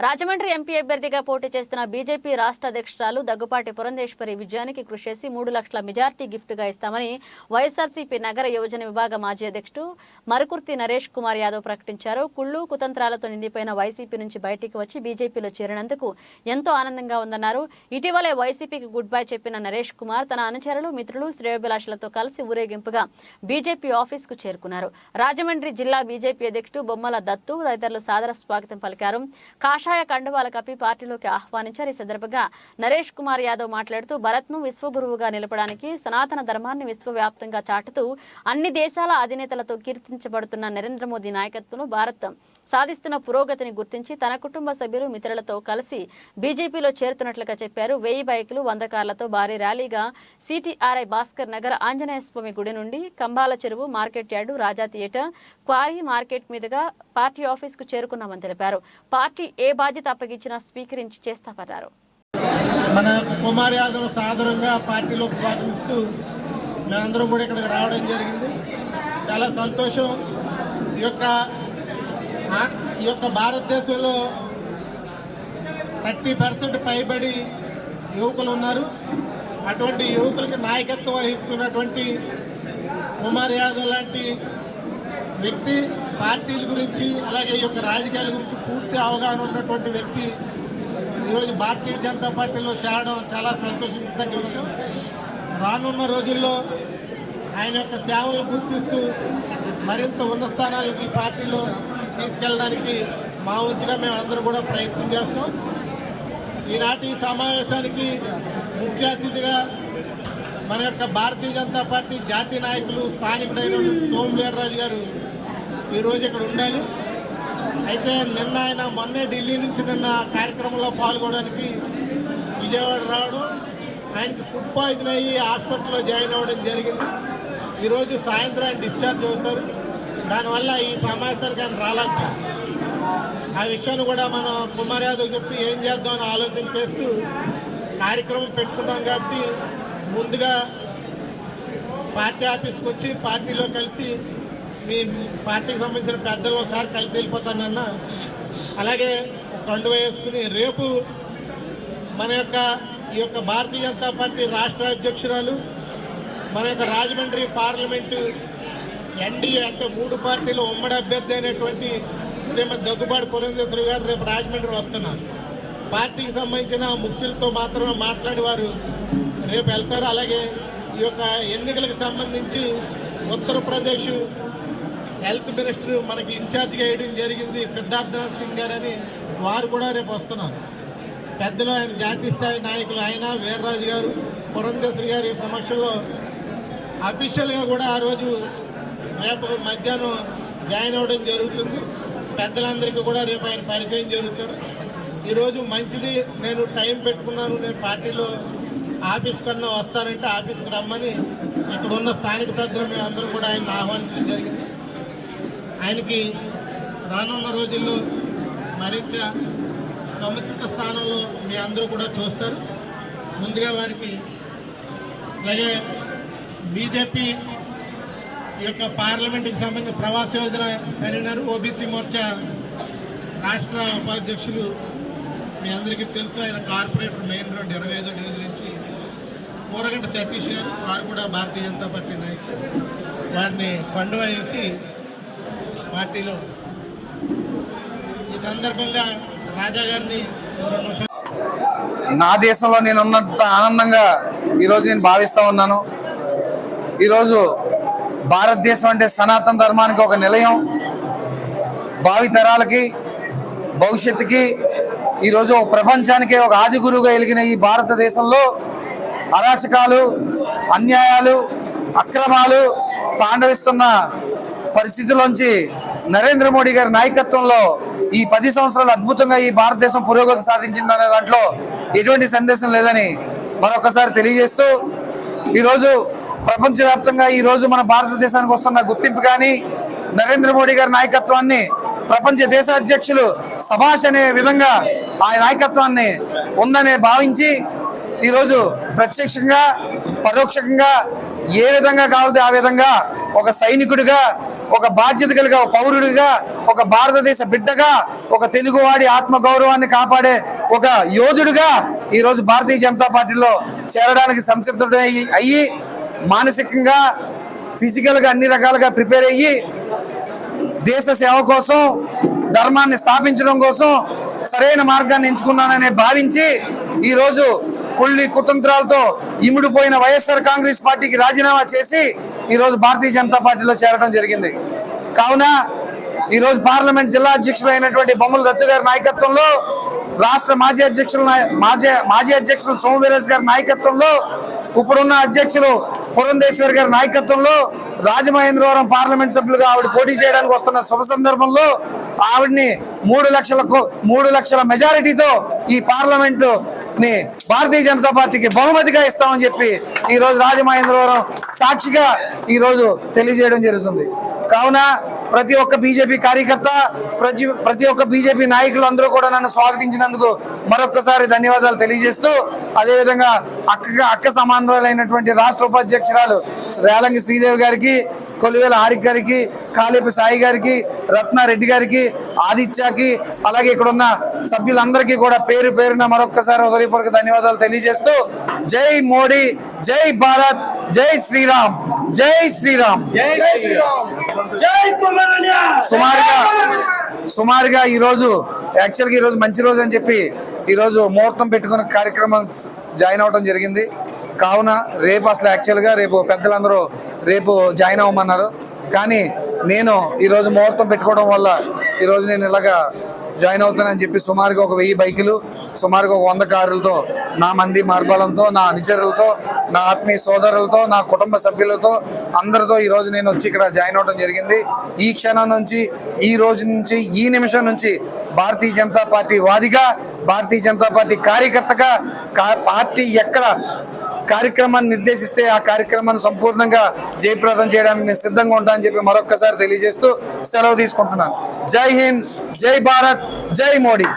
Rajahmundry MP అభ్యర్థిగా పోటీ చేస్తున్న బీజేపీ రాష్ట్ర అధ్యక్షురాలు దగ్గుపాటి పురంధేశ్వరి విజయానికి కృషి చేసి మూడు లక్షల మెజార్టీ గిఫ్ట్గా ఇస్తామని వైఎస్ఆర్సీపీ నగర యువజన విభాగ మాజీ అధ్యక్షుడు మరుకుర్తి నరేష్ కుమార్ యాదవ్ ప్రకటించారు. కుళ్ళు కుతంత్రాలతో నిండిపోయిన వైసీపీ నుంచి బయటికి వచ్చి బీజేపీలో చేరినందుకు ఎంతో ఆనందంగా ఉందన్నారు. ఇటీవలే వైసీపీకి గుడ్ బై చెప్పిన నరేష్ కుమార్ తన అనుచరులు మిత్రులు శ్రేయోభిలాషులతో కలిసి ఊరేగింపుగా బీజేపీ ఆఫీస్కు చేరుకున్నారు. రాజమండ్రి జిల్లా బీజేపీ అధ్యక్షుడు బొమ్మల దత్తు తదితరులు సాదర స్వాగతం పలికారు. కాషాయ కండువాల కప్పి పార్టీలోకి ఆహ్వానించారు. ఈ సందర్భంగా నరేష్ కుమార్ యాదవ్ మాట్లాడుతూ భరత్ను విశ్వగురువుగా నిలపడానికి సనాతన ధర్మాన్ని విశ్వవ్యాప్తంగా చాటుతూ అన్ని దేశాల అధినేతలతో కీర్తించబడుతున్న నరేంద్ర మోదీ నాయకత్వంలో భారత్ సాధిస్తున్న పురోగతిని గుర్తించి తన కుటుంబ సభ్యులు మిత్రులతో కలిసి బీజేపీలో చేరుతున్నట్లుగా చెప్పారు. వెయ్యి బైకులు వంద కార్లతో భారీ ర్యాలీగా సిటీఆర్ఐ భాస్కర్ నగర్ ఆంజనేయ స్వామి గుడి నుండి Kambala Cheruvu market yard Raja theatre quarry market మీదుగా పార్టీ ఆఫీస్కు చేరుకున్నామని తెలిపారు. పార్టీ ఏ బాధ్యత అప్పగించినా స్వీకరించి చేస్తామన్నారు. మన కుమార్ యాదవ్ సాధారణంగా పార్టీలో స్వాగతిస్తూ మేమందరం కూడా ఇక్కడికి రావడం జరిగింది. చాలా సంతోషం. ఈ యొక్క ఈ యొక్క భారతదేశంలో థర్టీ పర్సెంట్ పైబడి యువకులు ఉన్నారు. అటువంటి యువకులకి నాయకత్వం వహిస్తున్నటువంటి కుమార్ యాదవ్ లాంటి వ్యక్తి పార్టీల గురించి అలాగే ఈ యొక్క రాజకీయాల గురించి పూర్తి అవగాహన ఉన్నటువంటి వ్యక్తి ఈరోజు భారతీయ జనతా పార్టీలో చేరడం చాలా సంతోషించదగ్గ విషయం. రానున్న రోజుల్లో ఆయన యొక్క సేవలు గుర్తిస్తూ మరింత ఉన్న స్థానాలకు ఈ పార్టీలో తీసుకెళ్ళడానికి మా వంతుగా మేము అందరూ కూడా ప్రయత్నం చేస్తాం. ఈనాటి సమావేశానికి ముఖ్య అతిథిగా మన యొక్క భారతీయ జనతా పార్టీ జాతీయ నాయకులు స్థానికుడైన సోమవీర్రాజు గారు ఈరోజు ఇక్కడ ఉండాలి. అయితే నిన్న ఆయన మొన్నే ఢిల్లీ నుంచి నిన్న కార్యక్రమంలో పాల్గొనడానికి విజయవాడ రావడం ఆయనకి ఫుడ్ పాయిజన్ అయ్యి హాస్పిటల్లో జాయిన్ అవ్వడం జరిగింది. ఈరోజు సాయంత్రం ఆయన డిశ్చార్జ్ అవుతారు. దానివల్ల ఈ సమావేశానికి ఆయన రాలేక ఆ విషయాన్ని కూడా మనం కుమార్ యాదవ్ చెప్పి ఏం చేద్దామని ఆలోచన చేస్తూ కార్యక్రమం పెట్టుకున్నాం కాబట్టి ముందుగా పార్టీ ఆఫీస్కి వచ్చి పార్టీలో కలిసి మీ పార్టీకి సంబంధించిన పెద్దలు ఒకసారి కలిసి వెళ్ళిపోతానన్న. అలాగే కండు వేసుకుని రేపు మన యొక్క ఈ యొక్క భారతీయ జనతా పార్టీ రాష్ట్ర అధ్యక్షురాలు మన యొక్క రాజమండ్రి పార్లమెంటు ఎన్డీఏ అంటే మూడు పార్టీలు ఉమ్మడి అభ్యర్థి అయినటువంటి శ్రీమతి దగ్గుబాటి పురంధేశ్వరి గారు రేపు రాజమండ్రి వస్తున్నారు. పార్టీకి సంబంధించిన ముఖ్యులతో మాత్రమే మాట్లాడి వారు రేపు వెళ్తారు. అలాగే ఈ యొక్క ఎన్నికలకు సంబంధించి ఉత్తరప్రదేశ్ హెల్త్ మినిస్టర్ మనకి ఇన్ఛార్జ్గా వేయడం జరిగింది సిద్ధార్థనాథ్ సింగ్ గారు అని వారు కూడా రేపు వస్తున్నారు. పెద్దలు ఆయన జాతీయ స్థాయి నాయకులు ఆయన వీర్రాజు గారు పురంధేశ్వరి గారి సమక్షంలో అఫీషియల్గా కూడా ఆ రోజు రేపు మధ్యాహ్నం జాయిన్ అవ్వడం జరుగుతుంది. పెద్దలందరికీ కూడా రేపు ఆయన పరిచయం జరుగుతుంది. ఈరోజు మంచిది నేను టైం పెట్టుకున్నాను నేను పార్టీలో ఆఫీస్ కన్నా వస్తానంటే ఆఫీస్కి రమ్మని ఇక్కడ ఉన్న స్థానిక పెద్దలు మేము కూడా ఆయన ఆహ్వానించడం జరిగింది. ఆయనకి రానున్న రోజుల్లో మరింత సముచిత స్థానంలో మీ అందరూ కూడా చూస్తారు. ముందుగా వారికి అలాగే బీజేపీ యొక్క పార్లమెంట్కి సంబంధించిన ప్రవాస యోజన కన్వీనర్ ఓబీసీ మోర్చా రాష్ట్ర ఉపాధ్యక్షులు మీ అందరికీ తెలుసు. ఆయన కార్పొరేటర్ మెయిన్ రోడ్ ఇరవై ఐదో డివిజన్ నుంచి కూరగంట సతీష్ గారు వారు కూడా భారతీయ జనతా పార్టీ నాయకులు. వారిని పండుగ వేసి పార్టీలో ఈ సందర్భంగా రాజా గారిని నా దేశంలో నేను ఉన్నంత ఆనందంగా ఈరోజు నేను భావిస్తూ ఉన్నాను. ఈరోజు భారతదేశం అంటే సనాతన ధర్మానికి ఒక నిలయం. భావితరాలకి భవిష్యత్తుకి ఈరోజు ప్రపంచానికే ఒక ఆది గురువుగా ఎలిగిన ఈ భారతదేశంలో అరాచకాలు అన్యాయాలు అక్రమాలు తాండవిస్తున్న పరిస్థితుల్లోంచి నరేంద్ర మోడీ గారి నాయకత్వంలో ఈ పది సంవత్సరాలు అద్భుతంగా ఈ భారతదేశం పురోగతి సాధించిందనే దాంట్లో ఎటువంటి సందేశం లేదని మరొకసారి తెలియజేస్తూ ఈరోజు ప్రపంచవ్యాప్తంగా ఈరోజు మన భారతదేశానికి వస్తున్న గుర్తింపు కానీ నరేంద్ర మోడీ గారి నాయకత్వాన్ని ప్రపంచ దేశ అధ్యక్షులు సభాష్ అనే విధంగా ఆ నాయకత్వాన్ని ఉందనే భావించి ఈరోజు ప్రత్యక్షంగా పరోక్షంగా ఏ విధంగా కావాలి ఆ విధంగా ఒక సైనికుడిగా ఒక బాధ్యత కలిగిన ఒక పౌరుడిగా ఒక భారతదేశ బిడ్డగా ఒక తెలుగువాడి ఆత్మ గౌరవాన్ని కాపాడే ఒక యోధుడిగా ఈ రోజు భారతీయ జనతా పార్టీలో చేరడానికి సంసిద్ధుడై అయ్యి మానసికంగా ఫిజికల్గా అన్ని రకాలుగా ప్రిపేర్ అయ్యి దేశ సేవ కోసం ధర్మాన్ని స్థాపించడం కోసం సరైన మార్గాన్ని ఎంచుకున్నానని భావించి ఈ రోజు కుళ్ళి కుతంత్రాలతో ఇమిడిపోయిన వైఎస్ఆర్ కాంగ్రెస్ పార్టీకి రాజీనామా చేసి ఈరోజు భారతీయ జనతా పార్టీలో చేరడం జరిగింది. కావున ఈరోజు పార్లమెంట్ జిల్లా అధ్యక్షులు అయినటువంటి బొమ్మల రత్తు గారి నాయకత్వంలో రాష్ట్ర మాజీ అధ్యక్షులు మాజీ మాజీ అధ్యక్షులు సోమవీరేష్ గారి నాయకత్వంలో ఇప్పుడున్న అధ్యక్షులు పురంధేశ్వర్ గారి నాయకత్వంలో రాజమహేంద్రవరం పార్లమెంట్ సభ్యులుగా ఆవిడ పోటీ చేయడానికి వస్తున్న శుభ సందర్భంలో ఆవిడ్ని మూడు లక్షలకు మూడు లక్షల మెజారిటీతో ఈ పార్లమెంటు ని భారతీయ జనతా పార్టీకి బహుమతిగా ఇస్తామని చెప్పి ఈ రోజు రాజమహేంద్రవరం సాక్షిగా ఈ రోజు తెలియజేయడం జరుగుతుంది. కావున ప్రతి ఒక్క బీజేపీ కార్యకర్త ప్రతి ప్రతి ఒక్క బీజేపీ నాయకులు అందరూ కూడా నన్ను స్వాగతించినందుకు మరొక్కసారి ధన్యవాదాలు తెలియజేస్తూ అదేవిధంగా అక్క అక్క సమానులైనటువంటి రాష్ట్ర ఉపాధ్యక్షురాలు రేలంగి శ్రీదేవి గారికి కొలివేల హారిక్ గారికి కాళేపు సాయి గారికి రత్నారెడ్డి గారికి ఆదిత్యకి అలాగే ఇక్కడ ఉన్న సభ్యులందరికీ కూడా పేరు పేరున మరొక్కసారి హృదయపూర్వక ధన్యవాదాలు తెలియజేస్తూ జై మోడీ జై భారత్ జై శ్రీరామ్ జై శ్రీరామ్. సుమారుగా సుమారుగా ఈ రోజు యాక్చువల్గా ఈ రోజు మంచి రోజు అని చెప్పి ఈ రోజు ముహూర్తం పెట్టుకున్న కార్యక్రమం జాయిన్ అవడం జరిగింది. కావున రేపు అసలు యాక్చువల్గా రేపు పెద్దలందరూ రేపు జాయిన్ అవ్వమన్నారు. కానీ నేను ఈ రోజు ముహూర్తం పెట్టుకోవడం వల్ల ఈరోజు నేను ఇలాగా జాయిన్ అవుతానని చెప్పి సుమారుగా ఒక వెయ్యి బైకులు సుమారుగా ఒక వంద కారులతో నా మంది మార్బాలంతో నా అనుచరులతో నా ఆత్మీయ సోదరులతో నా కుటుంబ సభ్యులతో అందరితో ఈరోజు నేను వచ్చి ఇక్కడ జాయిన్ అవడం జరిగింది. ఈ క్షణం నుంచి ఈ రోజు నుంచి ఈ నిమిషం నుంచి భారతీయ జనతా పార్టీ వాదిగా భారతీయ జనతా పార్టీ కార్యకర్తగా పార్టీ ఎక్కడ కార్యక్రమాన్ని నిర్దేశిస్తే ఆ కార్యక్రమాన్ని సంపూర్ణంగా జయప్రదం చేయడానికి నేను సిద్ధంగా ఉంటానని చెప్పి మరొక్కసారి తెలియజేస్తూ సెలవు తీసుకుంటున్నాను. జై హింద్ జై భారత్ జై మోడీ.